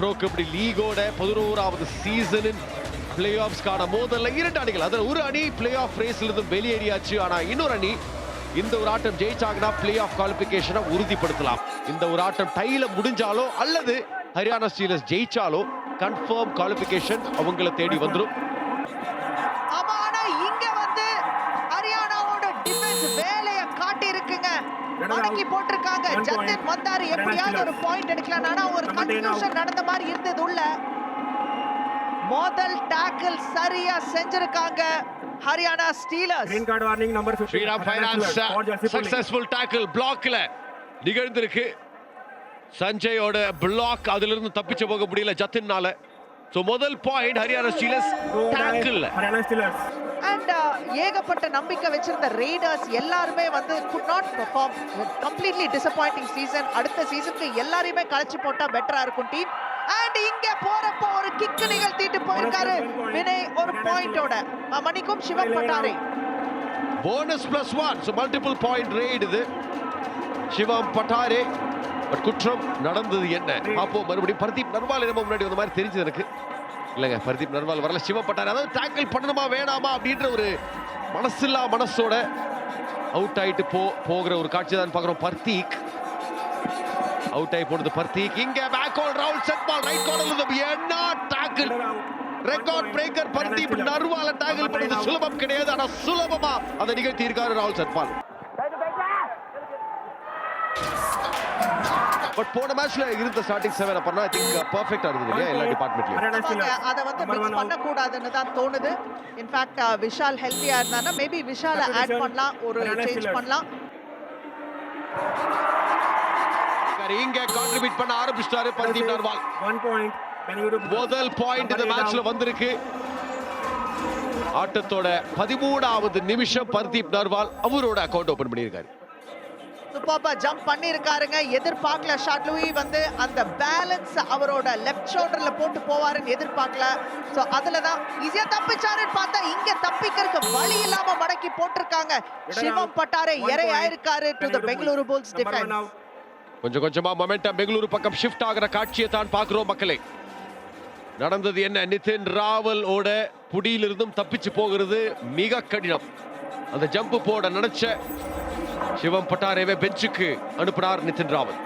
Bro kabaddi லீகோட பதினோராவது சீசனின் play ஆஃப்ஸ்க்கான மோதல்ல இரண்டு அணிகள். அதில் ஒரு அணி பிளே ஆஃப் ரேஸ்லேருந்து வெளியேறியாச்சு. ஆனால் இன்னொரு அணி இந்த ஒரு ஆட்டம் ஜெயிச்சாங்கன்னா பிளே ஆஃப் குவாலிபிகேஷனை உறுதிப்படுத்தலாம். இந்த ஒரு ஆட்டம் டைல முடிஞ்சாலோ அல்லது ஹரியானா ஸ்டீலர்ஸ் ஜெயிச்சாலோ கன்ஃபார்ம் குவாலிபிகேஷன் அவங்கள தேடி வந்துடும் ஆமா ஆனா இங்க வந்து ஹரியானாவோட டிஃபென்ஸ் வேலைய காட்டி இருக்குங்க மடக்கி போட்டிருக்காங்க. ஜத்தின் வந்தாரு. எப்படியாவது ஒரு பாயிண்ட் எடுக்கலாம். ஆனா ஒரு. கன்ஃபியூஷன் நடந்த மாதிரி இருந்தது உள்ள முதல் டாக்கிள் சரியா செஞ்சிருக்காங்க. Haryana Steelers Green card warning number 15. Shriram finance. Successful tackle பிளாக்ல நிகழ்ந்திருக்கு. சஞ்சயோட பிளாக் அதுல இருந்து தப்பிச்சு போக முடியல ஜத்தின்னால. சோ முதல் point Haryana Steelers tackle Haryana Steelers. And ஏகப்பட்ட நம்பிக்கை வச்சிருந்த ரேடர்ஸ் எல்லாருமே வந்து good not perform completely disappointing season அடுத்த சீசனுக்கு எல்லாரையுமே கழிச்சு போட்டா பெட்டரா இருக்கும் டீம் அண்ட் இங்க போறப்போ ஒரு கிக் நிகழ்த்திட்டு போயிருக்காரு. வினய் ஒரு பாயிண்டோட மணிக்கும் Shivam Patare bonus plus one so multiple point raid இது. சிவம் பட்டாரே பட் குற்றம் நடந்தது என்ன? பார்ப்போம் மறுபடியும் பர்தீப் நர்வால் நம்ம முன்னாடி வந்த மாதிரி தெரிஞ்சது எனக்கு. இல்லைங்க பர்தீப் நர்வால் வரல. சிவப்பட்டார் அதாவது டேக்கிள் பண்ணணுமா வேணாமா அப்படின்ற ஒரு மனசில்லா மனசோட அவுட் ஆயிட்டு போ போகிற ஒரு காட்சி தான் பார்க்குறோம். பர்தீக். அவுட் ஆகி போனது பர்தீக். இங்க back all Rahul Sethpal right கார்னர்ல இருந்து என்ன டாக்கிள் ரெக்கார்ட் பிரேக்கர் பர்தீப் நர்வால டாக்கிள் பண்ணது சுலபம் கிடையாது ஆனா சுலபமா அதை நிகழ்த்தி இருக்காரு ராகுல் சத்பால் பட் போன மேட்ச்ல இருந்த ஸ்டார்டிங் செவன் அப்பனா ஐ திங்க் பெர்ஃபெக்ட்டா இருந்தது இல்லையா எல்லா டிபார்ட்மெண்ட்லயும். அதை வந்து மிக்ஸ் one out. பண்ணக்கூடாதுன்னு தான் தோணுது இன்ஃபேக்ட் விஷால் ஹெல்த்தியா இருந்தானா மேபி விஷால ஆட் பண்ணலாம் ஒரு சேஞ்ச். பண்ணலாம் இங்க கான்ட்ரிபியூட் பண்ண ஆரம்பிச்சிட்டாரு Pardeep Narwal One point. Bengaluru. முதல் பாயிண்ட் இந்த மேட்ச்ல. வந்திருக்கு ஆட்டத்தோட பதிமூணாவது நிமிஷம் பர்தீப் நர்வால் அவரோட அக்கவுண்ட் ஓபன் பண்ணியிருக்காரு சூப்பர்பா ஜம்ப் பண்ணிருக்காருங்க எதிர்பார்க்கல ஷாட் லூயி வந்து அந்த பேலன்ஸ் அவரோட லெஃப்ட் ஷோல்டர்ல போட்டு போவாருன்னு எதிர்பார்க்கல. சோ அதுல தான் ஈஸியா தப்பிச்சாருன்னு பார்த்தா இங்க தப்பிக்கிறதுக்கு வழி இல்லாம மடக்கி போட்டிருக்காங்க. சிவம் பட்டாரே இறை. ஆயிருக்காரு to the Bengaluru Bulls defence. கொஞ்சம் கொஞ்சமா மொமெண்டம் பெங்களூரு பக்கம் ஷிஃப்ட் ஆகிற காட்சியை தான் பார்க்கிறோம் மக்களே. நடந்தது என்ன? நிதின் ராவல் ஓட புடியிலிருந்தும் தப்பிச்சு போகிறது மிக கடினம். அந்த ஜம்ப் போட நினைச்ச சிவம் பட்டாரேவே பெஞ்சுக்கு அனுப்பினார் நிதின் ராவல்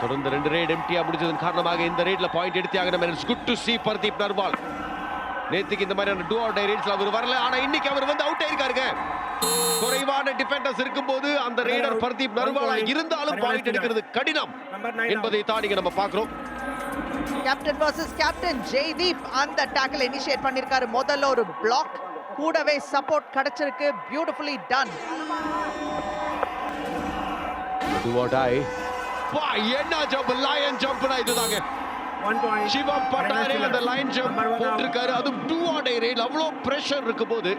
தொடர்ந்து ரெண்டு ரேட் எம்டியா முடிஞ்சதன் காரணமாக இந்த ரேட்ல பாயிண்ட் எடுத்தே ஆகணும் it's good to see Pardeep Narwal. நேத்துக்கு இந்த மாதிரியான டூ அவுட் ரேட்ஸ்ல அவர் வரல ஆனா இன்னைக்கு அவர் வந்து அவுட் ஆயிருக்காருங்க. குறைவான டிஃபெண்டர்ஸ் இருக்கும்போது அந்த ரேடர் பர்தீப் நர்வாலா இருந்தாலும் பாயிண்ட் எடுக்கிறது கடினம். என்பதை தான் இங்க நம்ம பார்க்கிறோம். கேப்டன் வர்சஸ் கேப்டன் ஜெய்தீப் அந்த டேக்கிள் இனிஷியேட் பண்ணிருக்காரு. முதல்ல ஒரு பிளாக் கூடவே சப்போர்ட் கிடைச்சிருக்கு. Beautifully done Do or die. வா, என்ன ஜம்ப் லயன் ஜம்ப்னா இதுதாங்க. சிவம் பட்டாரே Haryana அந்த. Line jump. போட்டிருக்காரு அதுவும் டூ ஆன் ரேல் அவ்வளோ பிரஷர் இருக்கும்போது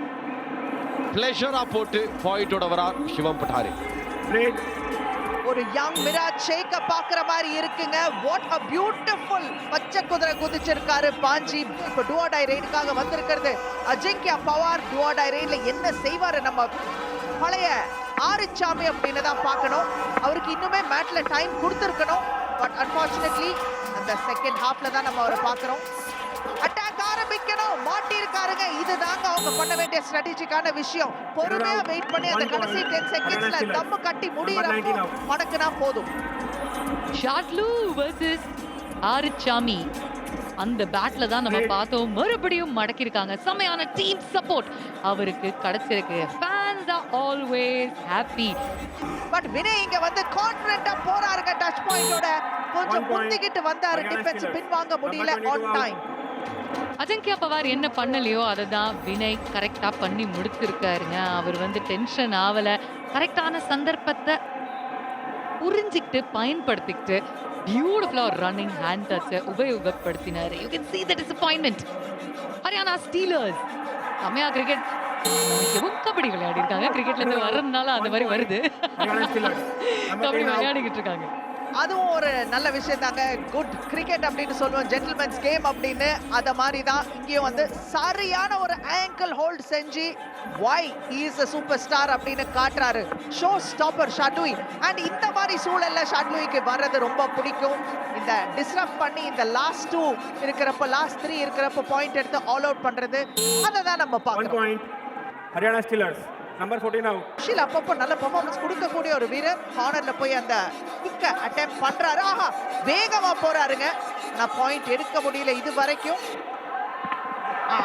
பிளஷரா போட்டு பாயிண்டோட வரார் சிவம் பட்டாரே. ஒரு யங் மிராஜ் ஷேக்க பாக்குற மாதிரி இருக்குங்க வாட் அ பியூட்டிஃபுல் பச்சை குதிரை குதிச்சிருக்காரு பாஞ்சி இப்போ டுவாடாய் ரெய்டுக்காக வந்திருக்கிறது அஜிங்கியா பவார் டுவாடாய் ரெய்ட்ல என்ன செய்வாரு நம்ம பழைய ஆரிச்சாமி அப்படின்னு தான் பார்க்கணும். அவருக்கு இன்னுமே மேட்ல டைம் கொடுத்துருக்கணும். பட் அன்பார்ச்சுனேட்லி அந்த செகண்ட் ஹாஃப்ல தான் நம்ம அவரை பார்க்குறோம். அட்டாக் ஆரம்பிக்கணும். மாட்டி இருக்காருங்க இதுதாங்க அவங்க பண்ண வேண்டிய ஸ்ட்ராட்டஜிக்கான விஷயம். பொறுமையா வெயிட் பண்ணி அந்த கடைசி டென் செகண்ட்ஸ்ல தம்மு கட்டி முடியறப்போ மடக்குனா போதும். ஷாட்லு வர்சஸ் ஆரிச்சாமி அந்த பேட்ல தான் நம்ம பார்த்தோம். மறுபடியும் மடக்கியிருக்காங்க. செமையான டீம் சப்போர்ட் அவருக்கு கிடைச்சிருக்கு fans are always happy but Vinay இங்க வந்து கான்பிடண்டா போறாருங்க டச் பாயிண்டோட கொஞ்சம். முந்திக்கிட்டு வந்தாரு டிஃபென்ஸ். பின்வாங்க முடியல on 22 out. Time Ajinkya Pawar என்ன பண்ணலையோ அதை தான் வினய் கரெக்டா பண்ணி முடிச்சிருக்காருங்க அவர் வந்து டென்ஷன் ஆகல கரெக்டான சந்தர்ப்பத்தை புரிஞ்சுக்கிட்டு பயன்படுத்திக்கிட்டு பியூட்டிஃபுல்லா ஒரு ரன்னிங் ஹேண்ட் டச்சை உபயோகப்படுத்தினாரு. You can see the disappointment. Haryana Steelers செம்மையா கிரிக்கெட் கபடி விளையாடி இருக்காங்க கிரிக்கெட்ல இருந்து வர்றதுனால அந்த மாதிரி வருது. கபடி 10 out. விளையாடிக்கிட்டு இருக்காங்க. அதுவும் ஒரு நல்ல விஷயம் தாங்க குட் கிரிக்கெட் அப்படின்னு சொல்லுவோம். ஜென்டில்மேன்ஸ் கேம் அப்படின்னு. அத மாதிரி தான் இங்கேயும் வந்து சரியான ஒரு ஆங்கிள் ஹோல்ட் செஞ்சு why he is a superstar அப்படின்னு காட்டுறாரு. ஷோ ஸ்டாப்பர் ஷாட்லுய் அண்ட் இந்த மாதிரி சூழல்ல ஷாட்லுய்க்கு வர்றது ரொம்ப பிடிக்கும். இந்த டிஸ்டர்ப் பண்ணி இந்த லாஸ்ட் டூ இருக்கிறப்ப லாஸ்ட் த்ரீ இருக்கிறப்ப பாயிண்ட் எடுத்து ஆல் அவுட் பண்றது. அதை தான் நம்ம One Haryana Steelers. Number 14 out. Sushil அப்பப்போ நல்ல பெர்ஃபார்மன்ஸ் கொடுக்கக்கூடிய ஒரு வீரர். கார்னர்ல போய் அந்த கிக்க அட்டெம்ப் பண்றாரு. ஆஹா வேகமா போறாருங்க. நான் பாயிண்ட் எடுக்க முடியல இது வரைக்கும் ஆ,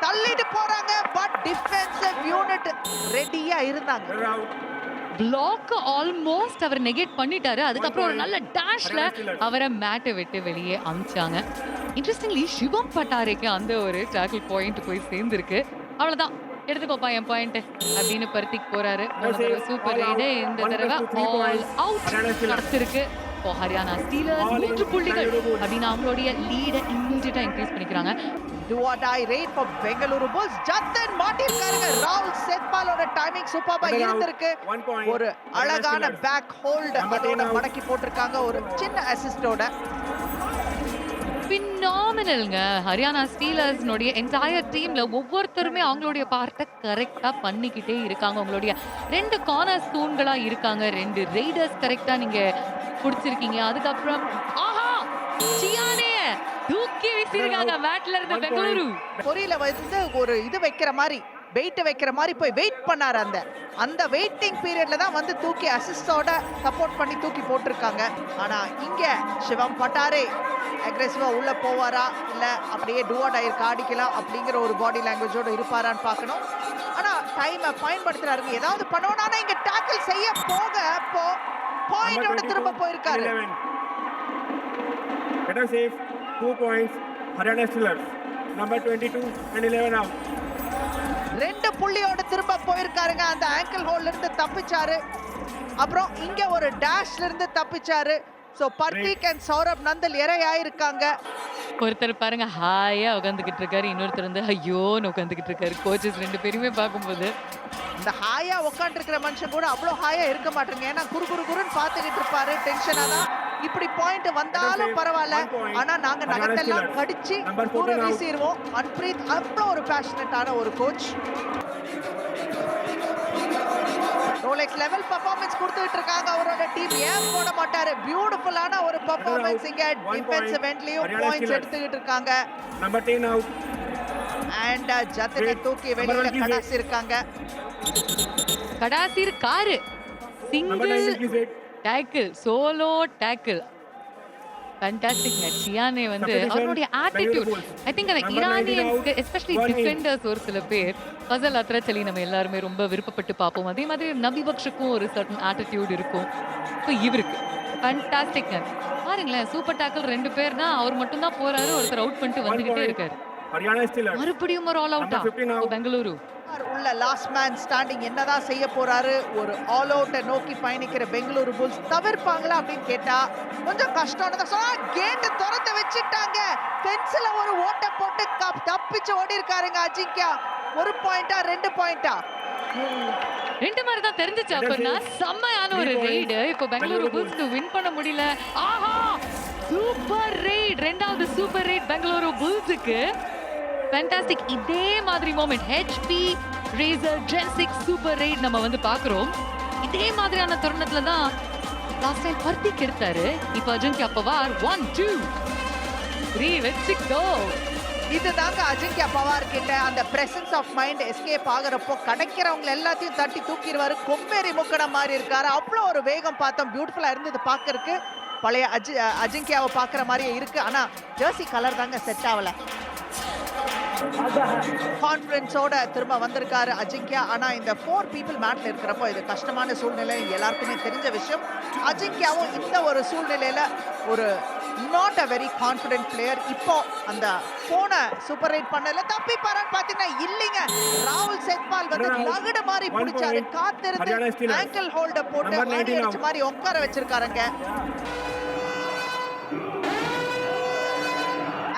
தள்ளிட்டு போறாங்க பட் டிஃபென்சிவ் யூனிட் ரெடியா இருந்தாங்க. பிளாக் ஆல்மோஸ்ட் அவர் நெகேட் பண்ணிட்டாரு. அதுக்கப்புறம் ஒரு நல்ல டேஷ்ல அவரை மேட்டை விட்டு வெளியே அமிச்சாங்க. இன்ட்ரெஸ்டிங்லி சிவம் பட்டாரைக்கு அந்த ஒரு டேக்கிள் பாயிண்ட் போய் சேர்ந்திருக்கு. அவ்வளவுதான். எடுத்துக்கோப்பா என் பாயிண்ட் அப்படின்னு பருத்திக்கு போறாரு. சூப்பர் ரைடு இந்த தடவை ஆல் அவுட் இப்போ ஹரியானா ஸ்டீலர்ஸ் மூன்று புள்ளிகள் அப்படின்னு அவங்களுடைய லீடை இம்மீடியட்டா இன்க்ரீஸ் பண்ணிக்கிறாங்க. Do or die raid for Bengaluru Bulls Jatin மாட்டிருக்காருங்க ராகுல் செத்பாலோட டைமிங் சூப்பரா. இருந்திருக்கு. ஒரு அழகான. பேக் ஹோல்ட் அதோட 10 out. மடக்கி போட்டிருக்காங்க. ஒரு சின்ன அசிஸ்டோட பின்னாமினல்ங்க ஹரியானா ஸ்டீலர்ஸ்னுடைய என்டையர் டீம்ல ஒவ்வொருத்தருமே அவங்களுடைய பார்ட்டை கரெக்டா பண்ணிக்கிட்டே இருக்காங்க. உங்களுடைய ரெண்டு கார்னர்ஸ் தூண்களா இருக்காங்க. ரெண்டு ரைடர்ஸ் கரெக்டா நீங்க புடிச்சிருக்கீங்க. அதுக்கப்புறம் ஆஹா! சியானே! தூக்கி வீசிருக்காங்க மேட்ல இருந்து. பெங்களூரு. பொரியில வந்து ஒரு இது வைக்கிற மாதிரி. வெயிட் வைக்கிற மாதிரி போய் வெயிட் பண்ணாரு அந்த அந்த வெயிட்டிங் பீரியட்ல தான் வந்து தூக்கி அசிஸ்டோட சப்போர்ட் பண்ணி தூக்கி போட்டிருக்காங்க ஆனா இங்க சிவம் பட்டாரே அக்ரெசிவா உள்ள போவாரா இல்ல அப்படியே டூவாட் ஆயிருக்க ஆடிக்கலாம் அப்படிங்கிற ஒரு பாடி லாங்குவேஜோட இருப்பாரான்னு பார்க்கணும் ஆனா டைமை பயன்படுத்துறாருங்க ஏதாவது பண்ணணும் ஆனா இங்க டேக்கிள் செய்ய போக Number பாயிண்டோட 22 திரும்ப போயிருக்காரு 11. Better save. Two points. Haryana Steelers. Number 22 and 11 out. புள்ளியோட திரும்ப போயிருக்காருங்க. அந்த ஆங்கிள் ஹோல்ல இருந்து தப்பிச்சாரு. அப்புறம் இங்க ஒரு டேஷ்ல இருந்து தப்பிச்சாரு. சோ பர்தீக் அண்ட் சௌரப் நந்தல் இரையாயிருக்காங்க. ஒருத்தர் பாருங்க ஹாயா உட்காந்துக்கிட்டு இருக்காரு. இன்னொருத்தர் வந்து ஐயோன்னு உட்காந்துக்கிட்டு இருக்காரு. கோச்சஸ் ரெண்டு பேருமே பார்க்கும்போது. இந்த ஹாயா உட்காந்துருக்கிற மனுஷன் கூட அவ்வளோ ஹாயா இருக்க மாட்டேங்க. ஏன்னா குறு குறு குருன்னு பார்த்துக்கிட்டு இருப்பாரு. டென்ஷனா தான். இப்படி பாயிண்ட் வந்தாலும் பரவாயில்ல. ஆனா நாங்க நகத்தெல்லாம். கடிச்சு Number கூட 14 out. வீசிடுவோம் அன்பிரீத் அவ்வளோ ஒரு பேஷனட்டான ஒரு கோச் ரோலெக்ஸ் லெவல் பெர்ஃபார்மன்ஸ் கொடுத்துட்டு இருக்காங்க அவரோட டீம் ஏன் போட மாட்டாரு பியூட்டிஃபுல்லான ஒரு பெர்ஃபார்மன்ஸ் இங்க. டிஃபென்சிவ் எண்ட்லயும் பாயிண்ட்ஸ். எடுத்துக்கிட்டு இருக்காங்க Number 10 out. அண்ட் ஜத்தனை. தூக்கி வெளியில 20 கடாசி இருக்காங்க கடாசிர் car single 9 please wait. Tackle solo tackle fantastic சியானே வந்து அவருடைய ஆட்டிடியூட். ஐ திங்க் அந்த Number 19 ஈரானியன்ஸ்க்கு எஸ்பெஷலி. டிஃபெண்டர்ஸ் ஒரு சில பேர் ஃபசல் அத்ரச்சலி நம்ம எல்லாருமே ரொம்ப விருப்பப்பட்டு பார்ப்போம். அதே மாதிரி நபி பக்ஷுக்கும் ஒரு சர்டன் ஆட்டிடியூட் இருக்கும். ஸோ இவருக்கு. ஃபேண்டாஸ்டிக் பாருங்களேன் சூப்பர் டேக்கிள் ரெண்டு பேர் தான் அவர் மட்டும் தான் போறாரு ஒருத்தர் அவுட் பண்ணிட்டு வந்துகிட்டே. இருக்காரு. மறுபடியும் ஒரு ஆல் அவுட்டா Number 15 out. பெங்களூரு. உள்ள லாஸ்ட் மேன் ஸ்டாண்டிங் என்னதான் செய்ய போறாரு? ஒரு ஆல் அவுட்டை நோக்கி பயணிக்கிற பெங்களூரு புல்ஸ் தவிர்ப்பாங்களா அப்படின்னு கேட்டா கொஞ்சம் கஷ்டம்னு தான் சொன்னா கேட் திறந்து வச்சுட்டாங்க. பென்சில ஒரு ஓட்டை போட்டு தப்பிச்சு ஓடி இருக்காருங்க அஜிங்கியா ஒரு பாயிண்டா ரெண்டு பாயிண்டா ரெண்டு மாதிரி தான் தெரிஞ்சுச்சு அப்படின்னா செம்மையான ஒரு. ரெய்டு இப்போ பெங்களூரு பெங்களூரு புல்ஸ்க்கு வின் பண்ண முடியல. ஆஹா! சூப்பர் ரெய்ட் ரெண்டாவது சூப்பர் ரெய்ட் பெங்களூரு புல்ஸுக்கு. ஃபேண்டாஸ்டிக் இதே மாதிரி மூமெண்ட் ஹெச்பி ரேசர் ஜென்சிக் சூப்பர் ரெய்ட் நம்ம வந்து பார்க்குறோம். இதே மாதிரியான தருணத்துல தான் லாஸ்ட் டைம் பர்த்திக் எடுத்தாரு இப்போ Ajinkya Pawar one two three வச்சுக்கோ இதுதாங்க அஜிங்கியா பவார் கிட்ட அந்த பிரசன்ஸ் ஆஃப் மைண்ட் எஸ்கேப் ஆகுறப்போ கிடைக்கிறவங்க எல்லாத்தையும் தட்டி தூக்கிடுவாரு. கொம்பேறி முக்கட மாதிரி இருக்காரு. அவ்வளோ ஒரு வேகம் பார்த்தோம். பியூட்டிஃபுல்லாக இருந்தது பார்க்கறதுக்கு. பழைய அஜி அஜிங்கியாவை பார்க்குற மாதிரியே இருக்குது ஆனால் ஜெர்சி கலர் தாங்க செட் ஆகலை. கான்ஃபிடன்ஸோட திரும்ப வந்திருக்காரு அஜிங்கியா ஆனா இந்த ஃபோர் பீப்புள் மேட்ல இருக்கிறப்போ இது கஷ்டமான சூழ்நிலை எல்லாருக்குமே தெரிஞ்ச விஷயம் அஜிங்கியாவும் இந்த ஒரு சூழ்நிலையில ஒரு not a very confident player இப்போ அந்த போன சூப்பர் ரைட் பண்ணல தப்பி பாரான்னு பாத்தீங்கன்னா இல்லைங்க ராகுல் செத்பால் வந்து. லகுடு மாதிரி பிடிச்சாரு. காத்திருந்து. ஆங்கிள் ஹோல்ட போட்டு Number வாடி 19 அடிச்ச. மாதிரி உட்கார வச்சிருக்காருங்க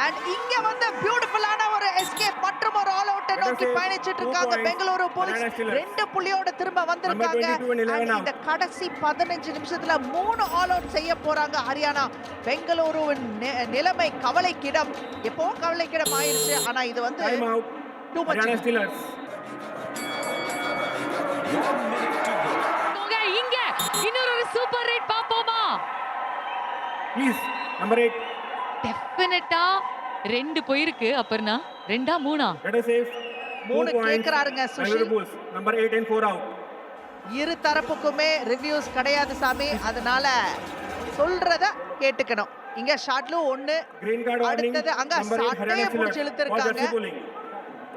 அண்ட் இங்க வந்து பியூட்டிஃபுல்லான எஸ்கேப் மற்றும் ஒரு ஆல் அவுட்டை நோக்கி பயணிச்சிட்டு இருக்காங்க. பெங்களூரு புல்ஸ். ரெண்டு புள்ளியோட திரும்ப வந்திருக்காங்க 22 and 11 And out. இந்த கடைசி பதினஞ்சு நிமிஷத்துல மூணு ஆல் அவுட் செய்ய போறாங்க ஹரியானா பெங்களூருவின் நிலைமை கவலைக்கிடம் எப்போ கவலைக்கிடம் ஆயிருச்சு ஆனா இது வந்து. டூ இங்க இன்னொரு சூப்பர் ரைட் பாப்போமா Please, number eight. டெஃபினட்டா ரெண்டு போயிருக்கு அப்பர்னா ரெண்டா மூணா. மூணு. கேக்குறாருங்க Sushil. Number eight and four out. இரு தரப்புக்குமே ரிவ்யூஸ் கிடையாது சாமி அதனால சொல்றத கேட்டுக்கணும் இங்க ஷாட்லும் ஒண்ணு Green card warning. அடுத்தது அங்க புடிச்சு Steelers. இழுத்திருக்காங்க.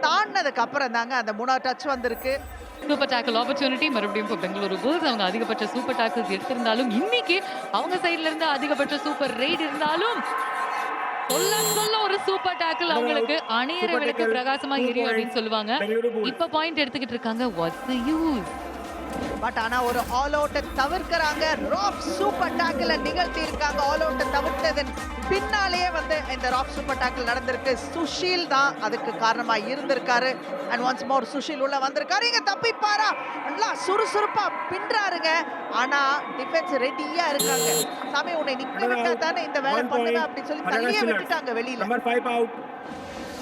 தாண்டினதுக்கு அப்புறம் தாங்க அந்த மூணாவது டச் வந்திருக்கு சூப்பர் டாக்கிள் ஆப்பர்ச்சுனிட்டி மறுபடியும் இப்போ பெங்களூரு புல்ஸ் அவங்க அதிகபட்ச சூப்பர் டாக்கிள்ஸ் எடுத்திருந்தாலும் இன்னைக்கு அவங்க சைடுல இருந்து அதிகபட்ச சூப்பர் ரைட் இருந்தாலும் சொல்ல சொல்ல ஒரு சூப்பர் டாக்கிள் அவங்களுக்கு அணையற விளக்கு பிரகாசமா எரியும் அப்படின்னு. சொல்லுவாங்க. இப்ப பாயிண்ட் எடுத்துக்கிட்டு இருக்காங்க. வாட்ஸ் யூஸ் பட் ஆனா ஒரு ஆல் அவுட்டை தவிர்க்கறாங்க. ராப் சூப்பர் டாக்கிள் நிகழ்த்தி இருக்காங்க ஆல் அவுட்டை தவிர்த்ததன் பின்னாலேயே வந்து இந்த ராப் சூப்பர் டாக்கிள் நடந்திருக்கு. சுஷீல் தான் அதுக்கு காரணமா இருந்திருக்காரு. அண்ட் ஒன்ஸ் மோர் சுஷீல் உள்ள வந்திருக்காரு. இங்க தப்பிப்பாரா? நல்லா சுறுசுறுப்பா பின்றாருங்க. ஆனா டிஃபென்ஸ் ரெடியா இருக்காங்க. சாமி உன்னை நிக்க விட்டா தானே இந்த வேலை பண்ணுவேன். அப்படின்னு சொல்லி தள்ளியே. விட்டுட்டாங்க வெளியில.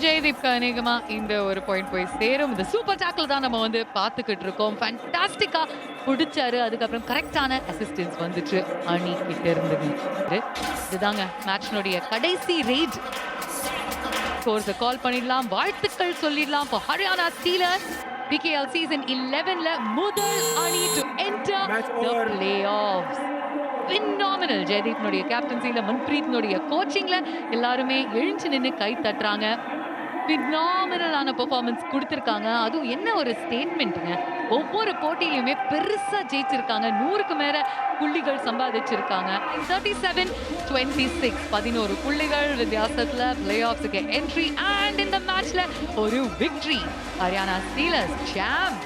Number five out. ஜெயதீப் அநேகமா இந்த ஒரு பாயிண்ட் போய் சேரும். இந்த சூப்பர் டாக்கிள் தான் நம்ம வந்து பார்த்துக்கிட்டு இருக்கோம். ஃபேண்டாஸ்டிக்கா பிடிச்சாரு அதுக்கப்புறம் கரெக்டான அசிஸ்டன்ஸ் வந்துச்சு. அணி கிட்ட இருந்து இதுதாங்க மேட்ச்னுடைய கடைசி ரேட் ஸ்கோர்ஸை கால் பண்ணிடலாம். வாழ்த்துக்கள் சொல்லிடலாம். இப்போ ஹரியானா ஸ்டீலர்ஸ் பிகேஎல் சீசன் 11ல முதல் அணி to enter the over. Playoffs phenomenal ஜெயதீப்னுடைய கேப்டன்சில மன்பிரீத்னுடைய கோச்சிங்ல எல்லாருமே எழுந்து நின்னு கை தட்டுறாங்க. ஃபினாமினலான பெர்ஃபார்மன்ஸ் கொடுத்துருக்காங்க. அதுவும் என்ன ஒரு ஸ்டேட்மெண்ட்டுங்க ஒவ்வொரு போட்டியிலுமே பெருசாக ஜெயிச்சிருக்காங்க. நூறுக்கு மேலே புள்ளிகள் சம்பாதிச்சிருக்காங்க. தேர்ட்டி செவன் டுவெண்ட்டி சிக்ஸ் பதினோரு புள்ளிகள் வித்தியாசத்தில் பிளே ஆஃப்ஸுக்கு என்ட்ரி அண்ட் இந்த மேட்ச்ல ஒரு விக்ட்ரி ஹரியானா ஸ்டீலர்ஸ் சாம்